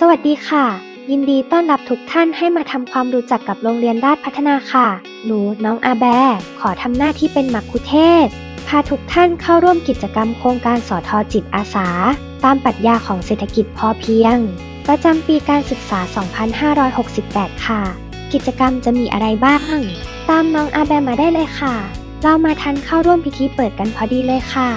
สวัสดีค่ะ ยินดีต้อนรับทุกท่านให้มาทำความรู้จักกับโรงเรียนราชพัฒนาค่ะ หนูน้องอาแบ ขอทำหน้าที่เป็นมักคุเทศ พาทุกท่านเข้าร่วมกิจกรรมโครงการสอทอจิตอาสา ตามปรัชญาของเศรษฐกิจพอเพียง ประจำปีการศึกษา 2568 ค่ะ กิจกรรมจะมีอะไรบ้าง ตามน้องอาแบมาได้เลยค่ะ เรามาทันเข้าร่วมพิธีเปิดกันพอดีเลยค่ะ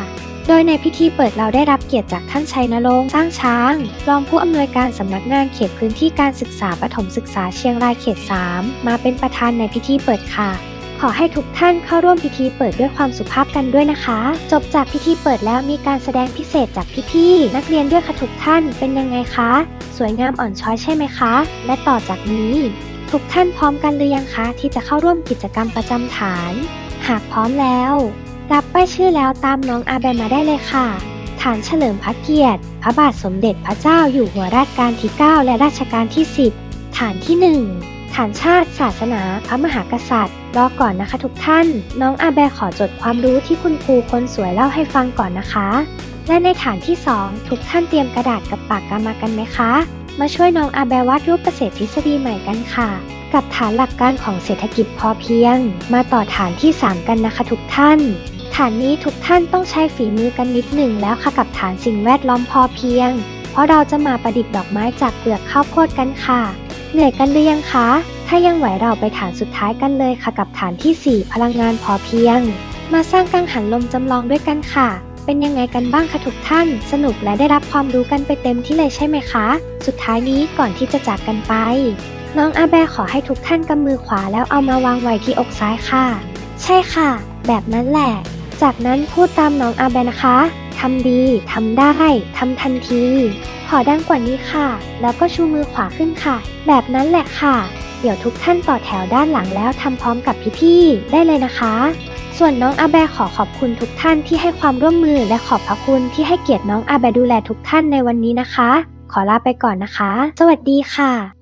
โดยในพิธีเปิดเราได้รับเกียรติจากท่านชัยนรงค์สร้างช้าง รองผู้อำนวยการสำนักงานเขตพื้นที่การศึกษาประถมศึกษาเชียงรายเขต 3 มาเป็นประธานในพิธีเปิดค่ะ ขอให้ทุกท่านเข้าร่วมพิธีเปิดด้วยความสุภาพกันด้วยนะคะ จบจากพิธีเปิดแล้วมีการแสดงพิเศษจากพี่ๆนักเรียนด้วยค่ะทุกท่านเป็นยังไงคะ สวยงามอ่อนช้อยใช่ไหมคะ และต่อจากนี้ ทุกท่านพร้อมกันหรือยังคะ ที่จะเข้าร่วมกิจกรรมประจำฐาน หากพร้อมแล้ว รับป้ายชื่อแล้วตามน้องอาแบมมาได้เลยค่ะ ฐานเฉลิมพระเกียรติ พระบาทสมเด็จพระเจ้าอยู่หัวรัชกาลที่ 9 และรัชกาลที่ 10 ฐานที่ 1 ฐานชาติ ศาสนา พระมหากษัตริย์ รอก่อนนะคะทุกท่าน น้องอาแบขอจดความรู้ที่คุณครูคนสวยเล่าให้ฟังก่อนนะคะ และในฐานที่ 2 ทุกท่านเตรียมกระดาษกับปากกามากันไหมคะ มาช่วยน้องอาแบวาดรูปเกษตรทฤษฎีใหม่กันค่ะกับฐานหลักการของเศรษฐกิจพอเพียง มาต่อฐานที่ 3 กันนะคะทุกท่าน ฐานนี้ทุกท่านต้องใช้ฝีมือกันนิดหนึ่งแล้วค่ะกับฐานสิ่งแวดล้อมพอเพียง เพราะเราจะมาประดิษฐ์ดอกไม้จากเปลือกข้าวโพดกันค่ะ เหนื่อยกันหรือยังคะ ถ้ายังไหวเราไปฐานสุดท้ายกันเลยค่ะกับฐานทีสี่ 4 พลังงานพอเพียง มาสร้างกังหันลมจำลองด้วยกันค่ะ เป็นยังไงกันบ้างคะทุกท่าน สนุกและได้รับความรู้กันไปเต็มที่เลยใช่ไหมคะ สุดท้ายนี้ก่อนที่จะจากกันไป น้องอาแบขอให้ทุกท่านกำมือขวาแล้วเอามาวางไว้ที่อกซ้ายค่ะ ใช่ค่ะ แบบนั้นแหละ จากนั้นพูดตามน้องอาแบนะคะทำดีทำได้ทำทันที ขอดังกว่านี้ค่ะ แล้วก็ชูมือขวาขึ้นค่ะ แบบนั้นแหละค่ะ เดี๋ยวทุกท่านต่อแถวด้านหลังแล้วทำพร้อมกับพี่ๆได้เลยนะคะ ส่วนน้องอาแบขอขอบคุณทุกท่านที่ให้ความร่วมมือและขอบพระคุณที่ให้เกียรติน้องอาแบดูแลทุกท่านในวันนี้นะคะ ขอลาไปก่อนนะคะ สวัสดีค่ะ